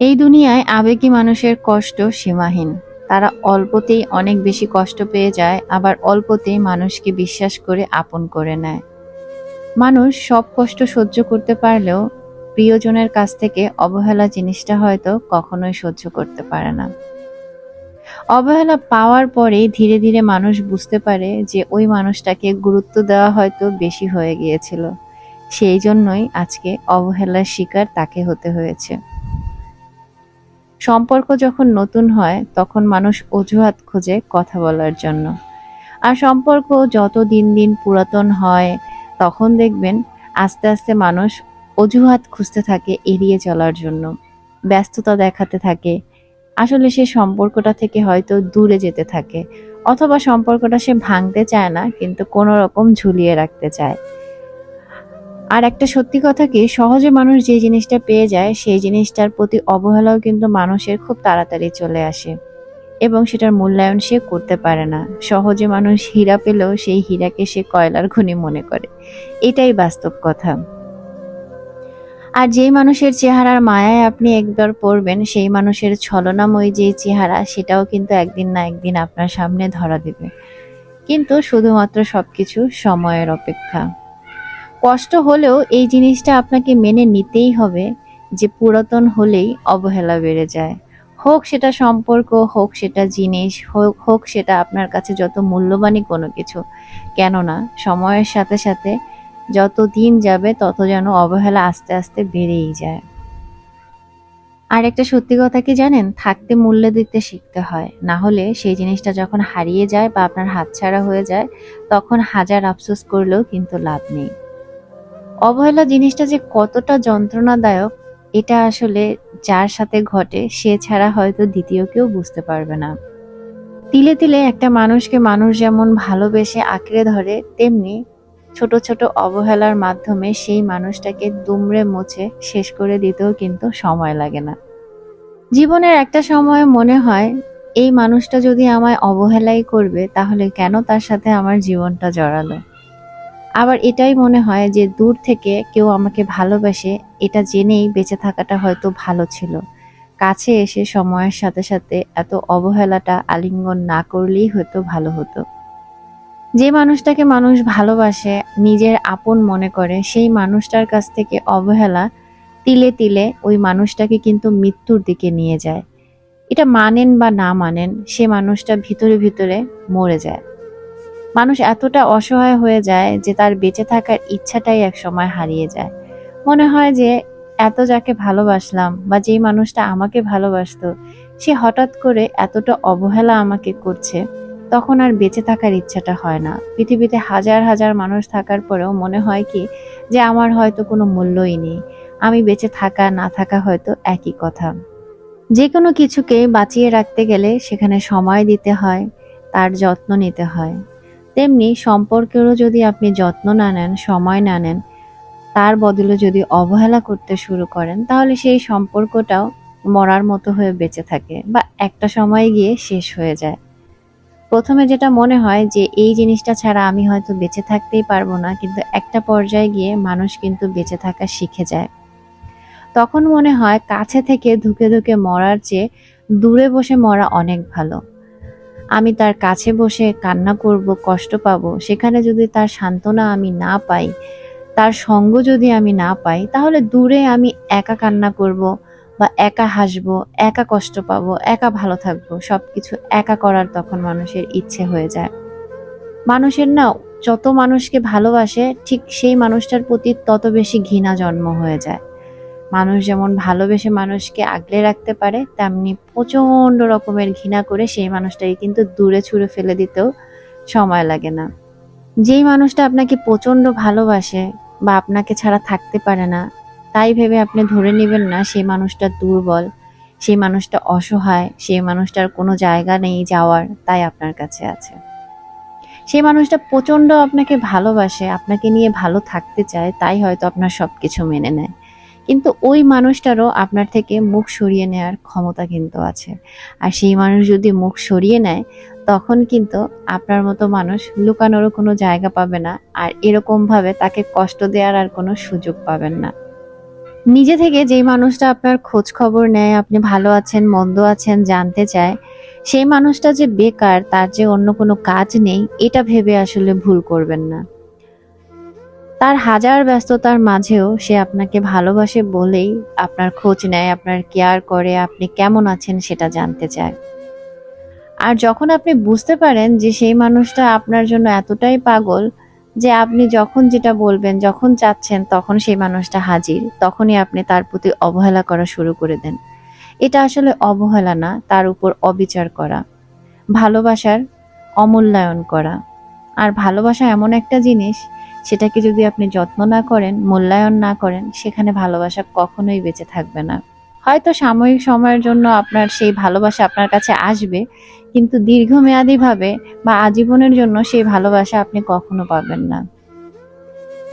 এই দুনিয়ায় আবেগী মানুষের কষ্ট সীমাহীন। তারা অল্পতেই অনেক বেশি কষ্ট পেয়ে যায়, আবার অল্পতেই মানুষকে বিশ্বাস করে আপন করে নেয়। মানুষ সব কষ্ট সহ্য করতে পারলেও প্রিয়জনের কাছ থেকে অবহেলা জিনিসটা হয়তো কখনোই সহ্য করতে পারে না। অবহেলা পাওয়ার পরে ধীরে ধীরে মানুষ বুঝতে পারে যে ওই মানুষটাকে গুরুত্ব দেওয়া হয়তো বেশি হয়ে গিয়েছিল। সেই জন্যই আজকে অবহেলার শিকার তাকে হতে হয়েছে। সম্পর্ক যখন নতুন হয়, তখন মানুষ অজুহাত খোঁজে কথা বলার জন্য। আর সম্পর্ক যত দিন দিন পুরাতন হয়, তখন দেখবেন আস্তে আস্তে মানুষ অজুহাত খুঁজতে থাকে এড়িয়ে চলার জন্য। ব্যস্ততা দেখাতে থাকে। আসলে সে সম্পর্কটা থেকে হয়তো দূরে যেতে থাকে। অথবা সম্পর্কটা সে ভাঙতে চায় না, কিন্তু কোনো রকম ঝুলিয়ে রাখতে চায়। আর একটা সত্যি কথা কি, সহজে মানুষ যে জিনিসটা পেয়ে যায়, সেই জিনিসটার প্রতি অবহেলাও কিন্তু মানুষের খুব তাড়াতাড়ি চলে আসে। এবং সেটার মূল্যায়ন সে করতে পারে না। সহজে মানুষ হীরা পেলেও সেই হীরাকে সে কয়লার খনি মনে করে। এটাই বাস্তব কথা। আর যেই মানুষের চেহারার মায়ায় আপনি একবার পড়বেন, সেই মানুষের ছলনাময় যে চেহারা, সেটাও কিন্তু একদিন না একদিন আপনার সামনে ধরা দেবে। কিন্তু শুধুমাত্র সবকিছু সময়ের অপেক্ষা। কষ্ট হলেও এই জিনিসটা আপনাকে মেনে নিতেই হবে যে পুরাতন হলেই অবহেলা বেড়ে যায়। হোক সেটা সম্পর্ক, হোক সেটা জিনিস, হোক হোক সেটা আপনার কাছে যত মূল্যবানই কোনো কিছু। কেননা, সময়ের সাথে সাথে যত দিন যাবে তত যেন অবহেলা আস্তে আস্তে বেড়েই যায়। আর একটা সত্যি কথা কি জানেন? থাকতে মূল্য দিতে শিখতে হয়। না হলে সেই জিনিসটা যখন হারিয়ে যায় বা আপনার হাতছাড়া হয়ে যায়, তখন হাজার আফসোস করলেও কিন্তু লাভ নেই। অবহেলা জিনিসটা যে কতটা যন্ত্রণাদায়ক, এটা আসলে যার সাথে ঘটে, সে ছাড়া হয়তো দ্বিতীয় কেউ বুঝতে পারবে না। তিলে তিলে একটা মানুষকে মানুষ যেমন ভালোবেসে আঁকড়ে ধরে, তেমনি ছোট ছোট অবহেলার মাধ্যমে সেই মানুষটাকে দুমড়ে মুছে শেষ করে দিতেও কিন্তু সময় লাগে না। জীবনের একটা সময় মনে হয়, এই মানুষটা যদি আমায় অবহেলাই করবে, তাহলে কেন তার সাথে আমার জীবনটা জড়ালো? আবার এটাই মনে হয় যে দূর থেকে কেউ আমাকে ভালোবাসে, এটা জেনেই বেঁচে থাকাটা হয়তো ভালো ছিল। কাছে এসে সময়ের সাথে সাথে এত অবহেলাটা আলিঙ্গন না করলেই হয়তো ভালো হতো। যে মানুষটাকে মানুষ ভালোবাসে, নিজের আপন মনে করে, সেই মানুষটার কাছ থেকে অবহেলা তিলে তিলে ওই মানুষটাকে কিন্তু মৃত্যুর দিকে নিয়ে যায়। এটা মানেন বা না মানেন, সে মানুষটা ভিতরে ভিতরে মরে যায়। মানুষ এতটা অসহায় হয়ে যায় যে তার বেঁচে থাকার ইচ্ছাটাই এক সময় হারিয়ে যায়। মনে হয় যে এত যাকে ভালোবাসলাম বা যেই মানুষটা আমাকে ভালোবাসতো, সে হঠাৎ করে এতটা অবহেলা আমাকে করছে, তখন আর বেঁচে থাকার ইচ্ছাটা হয় না। পৃথিবীতে হাজার হাজার মানুষ থাকার পরেও মনে হয় কি যে আমার হয়তো কোনো মূল্যই নেই। আমি বেঁচে থাকা, না থাকা হয়তো একই কথা। যে কোনো কিছুকে বাঁচিয়ে রাখতে গেলে সেখানে সময় দিতে হয়, তার যত্ন নিতে হয়। তেমনি সম্পর্কেরও যদি আপনি যত্ন না নেন, সময় না নেন, তার বদলে যদি অবহেলা করতে শুরু করেন, তাহলে সেই সম্পর্কটাও মরার মতো হয়ে বেঁচে থাকে বা একটা সময় গিয়ে শেষ হয়ে যায়। প্রথমে যেটা মনে হয় যে এই জিনিসটা ছাড়া আমি হয়তো বেঁচে থাকতেই পারব না, কিন্তু একটা পর্যায়ে গিয়ে মানুষ কিন্তু বেঁচে থাকা শিখে যায়। তখন মনে হয় কাছে থেকে ধুকে ধুকে মরার চেয়ে দূরে বসে মরা অনেক ভালো। আমি তার কাছে বসে কান্না করব, কষ্ট পাব, সেখানে যদি তার সান্ত্বনা আমি না পাই, তার সঙ্গ যদি আমি না পাই, তাহলে দূরে আমি একা কান্না করব বা একা হাসব, একা কষ্ট পাব, একা ভালো থাকব, সবকিছু একা করার তখন মানুষের ইচ্ছে হয়ে যায়। মানুষের না যত মানুষকে ভালোবাসে, ঠিক সেই মানুষটার প্রতি তত বেশি ঘৃণা জন্ম হয়ে যায়। মানুষ যেমন ভালোবেসে মানুষকে আগলে রাখতে পারে, তেমনি প্রচণ্ড রকমের ঘৃণা করে সেই মানুষটাকে কিন্তু দূরে ছুঁড়ে ফেলে দিতেও সময় লাগে না। যেই মানুষটা আপনাকে প্রচণ্ড ভালোবাসে বা আপনাকে ছাড়া থাকতে পারে না, তাই ভেবে আপনি ধরে নেবেন না সেই মানুষটা দুর্বল, সেই মানুষটা অসহায়, সেই মানুষটার কোনো জায়গা নেই যাওয়ার, তাই আপনার কাছে আছে। সেই মানুষটা প্রচণ্ড আপনাকে ভালোবাসে, আপনাকে নিয়ে ভালো থাকতে চায়, তাই হয়তো আপনার সব কিছু মেনে নেয়। কিন্তু ওই মানুষটারও আপনার থেকে মুখ সরিয়ে নেওয়ার ক্ষমতা কিন্তু আছে। আর সেই মানুষ যদি মুখ সরিয়ে নেয়, তখন কিন্তু আপনার মতো মানুষ লুকানোরও কোনো জায়গা পাবে না আর এরকমভাবে তাকে কষ্ট দেওয়ার আর কোনো সুযোগ পাবেন না। নিজে থেকে যেই মানুষটা আপনার খোঁজ খবর নেয়, আপনি ভালো আছেন, মন্দ আছেন, জানতে চায়, সেই মানুষটা যে বেকার, তার যে অন্য কোনো কাজ নেই, এটা ভেবে আসলে ভুল করবেন না। তার হাজার ব্যস্ততার মাঝেও সে আপনাকে ভালোবাসে বলেই আপনার খোঁজ নেয়, আপনার কেয়ার করে, আপনি কেমন আছেন সেটা জানতে চায়। আর যখন আপনি বুঝতে পারেন যে সেই মানুষটা আপনার জন্য এতটাই পাগল যে আপনি যখন যেটা বলবেন, যখন চাচ্ছেন, তখন সেই মানুষটা হাজির, তখনই আপনি তার প্রতি অবহেলা করা শুরু করে দেন। এটা আসলে অবহেলা না, তার উপর অবিচার করা। ভালোবাসার অমূল্যায়ন করা। আর ভালোবাসা এমন একটা জিনিস সেটাকে যদি আপনি যত্ন না করেন, মূল্যায়ন না করেন, সেখানে ভালোবাসা কখনোই বেঁচে থাকবে না। হয়তো সাময়িক সময়ের জন্য আপনার সেই ভালোবাসা আপনার কাছে আসবে, কিন্তু দীর্ঘমেয়াদীভাবে বা আজীবনের জন্য সেই ভালোবাসা আপনি কখনো পাবেন না।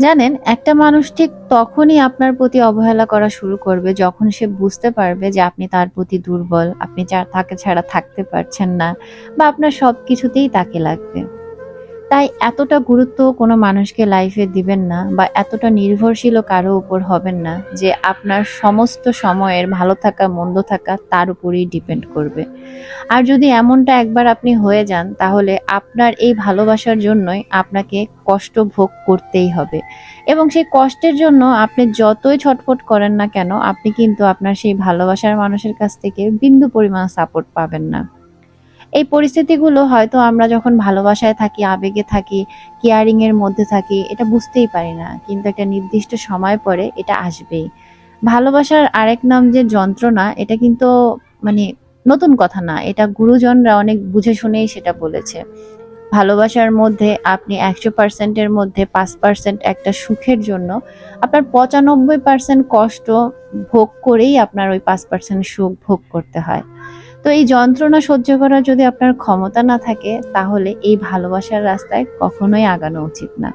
জানেন, একটা মানুষ ঠিক তখনই আপনার প্রতি অবহেলা করা শুরু করবে যখন সে বুঝতে পারবে যে আপনি তার প্রতি দুর্বল, আপনি তাকে ছাড়া থাকতে পারছেন না বা আপনার সব কিছুতেই তাকে লাগবে। তাই এতটা গুরুত্ব কোনো মানুষকে লাইফে দিবেন না বা এতটা নির্ভরশীল কারও উপর হবেন না যে আপনার সমস্ত সময়ের ভালো থাকা, মন্দ থাকা তার উপরেই ডিপেন্ড করবে। আর যদি এমনটা একবার আপনি হয়ে যান, তাহলে আপনার এই ভালোবাসার জন্যই আপনাকে কষ্ট ভোগ করতেই হবে। এবং সেই কষ্টের জন্য আপনি যতই ছটফট করেন না কেন, আপনি কিন্তু আপনার সেই ভালোবাসার মানুষের কাছ থেকে বিন্দু পরিমাণ সাপোর্ট পাবেন না। এই পরিস্থিতিগুলো হয়তো আমরা যখন ভালোবাসায় থাকি, আবেগে থাকি কেয়ারিং এর মধ্যে থাকি, এটা বুঝতেই পারি না। কিন্তু একটা নির্দিষ্ট সময় পরে এটা আসবেই। ভালোবাসার আরেক নাম যে যন্ত্রণা, এটা কিন্তু মানে নতুন কথা না। এটা গুরুজনরা অনেক বুঝে শুনেই সেটা বলেছে। ভালোবাসার মধ্যে আপনি একশো পার্সেন্টের মধ্যে পাঁচ পার্সেন্ট একটা সুখের জন্য আপনার পঁচানব্বই পার্সেন্ট কষ্ট ভোগ করেই আপনার ওই পাঁচ পার্সেন্ট সুখ ভোগ করতে হয়। তো এই যন্ত্রণা সহ্য করার যদি আপনার ক্ষমতা না থাকে, তাহলে এই ভালোবাসার রাস্তায় কখনোই আগানো উচিত না।